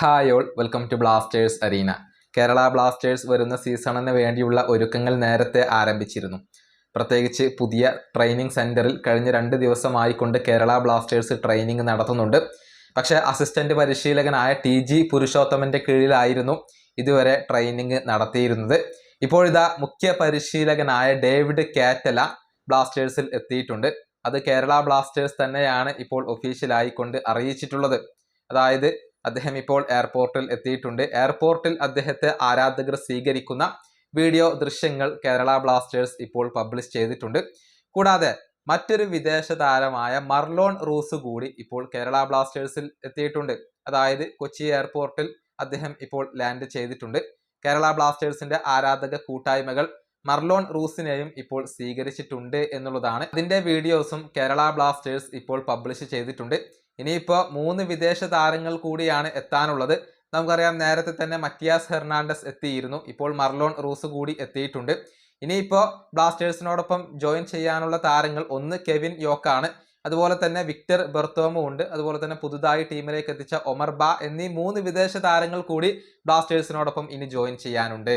Hi all welcome to Blasters arena Kerala Blasters വരുന്ന സീസണിന് വേണ്ടിയുള്ള ഒരുക്കങ്ങൾ നേരത്തെ ആരംഭിച്ചിരുന്നു. പ്രത്യേകിച്ച് പുതിയ ട്രെയിനിങ് സെന്ററിൽ കഴിഞ്ഞ രണ്ട് ദിവസമായിക്കൊണ്ട് കേരള ബ്ലാസ്റ്റേഴ്സ് ട്രെയിനിങ് നടത്തുന്നുണ്ട്. പക്ഷേ അസിസ്റ്റന്റ് പരിശീലകനായ ടി ജി പുരുഷോത്തമന്റെ കീഴിലായിരുന്നു ഇതുവരെ ട്രെയിനിങ് നടത്തിയിരുന്നത്. ഇപ്പോഴിതാ മുഖ്യ പരിശീലകനായ ഡേവിഡ് കാറ്റല ബ്ലാസ്റ്റേഴ്സിൽ എത്തിയിട്ടുണ്ട്. അത് കേരള ബ്ലാസ്റ്റേഴ്സ് തന്നെയാണ് ഇപ്പോൾ ഒഫീഷ്യലായിക്കൊണ്ട് അറിയിച്ചിട്ടുള്ളത്. അതായത് അദ്ദേഹം ഇപ്പോൾ എയർപോർട്ടിൽ എത്തിയിട്ടുണ്ട്. എയർപോർട്ടിൽ അദ്ദേഹത്തെ ആരാധകർ സ്വീകരിക്കുന്ന വീഡിയോ ദൃശ്യങ്ങൾ കേരള ബ്ലാസ്റ്റേഴ്സ് ഇപ്പോൾ പബ്ലിഷ് ചെയ്തിട്ടുണ്ട്. കൂടാതെ മറ്റൊരു വിദേശ താരമായ മർലോൺ റൂസ് കൂടി ഇപ്പോൾ കേരള ബ്ലാസ്റ്റേഴ്സിൽ എത്തിയിട്ടുണ്ട്. അതായത് കൊച്ചി എയർപോർട്ടിൽ അദ്ദേഹം ഇപ്പോൾ ലാൻഡ് ചെയ്തിട്ടുണ്ട്. കേരള ബ്ലാസ്റ്റേഴ്സിന്റെ ആരാധക കൂട്ടായ്മകൾ മർലോൺ റൂസിനെയും ഇപ്പോൾ സ്വീകരിച്ചിട്ടുണ്ട് എന്നുള്ളതാണ്. അതിന്റെ വീഡിയോസും കേരള ബ്ലാസ്റ്റേഴ്സ് ഇപ്പോൾ പബ്ലിഷ് ചെയ്തിട്ടുണ്ട്. ഇനിയിപ്പോൾ മൂന്ന് വിദേശ താരങ്ങൾ കൂടിയാണ് എത്താനുള്ളത്. നമുക്കറിയാം നേരത്തെ തന്നെ മറ്റിയാസ് ഹെർണാണ്ടസ് എത്തിയിരുന്നു. ഇപ്പോൾ മർലോൺ റൂസ് കൂടി എത്തിയിട്ടുണ്ട്. ഇനിയിപ്പോൾ ബ്ലാസ്റ്റേഴ്സിനോടൊപ്പം ജോയിൻ ചെയ്യാനുള്ള താരങ്ങൾ ഒന്ന് കെവിൻ യോക്കാണ്. അതുപോലെ തന്നെ വിക്ടർ ബെർത്തോമോ ഉണ്ട്. അതുപോലെ തന്നെ പുതുതായി ടീമിലേക്ക് എത്തിച്ച ഒമർ ബാ എന്നീ മൂന്ന് വിദേശ താരങ്ങൾ കൂടി ബ്ലാസ്റ്റേഴ്സിനോടൊപ്പം ഇനി ജോയിൻ ചെയ്യാനുണ്ട്.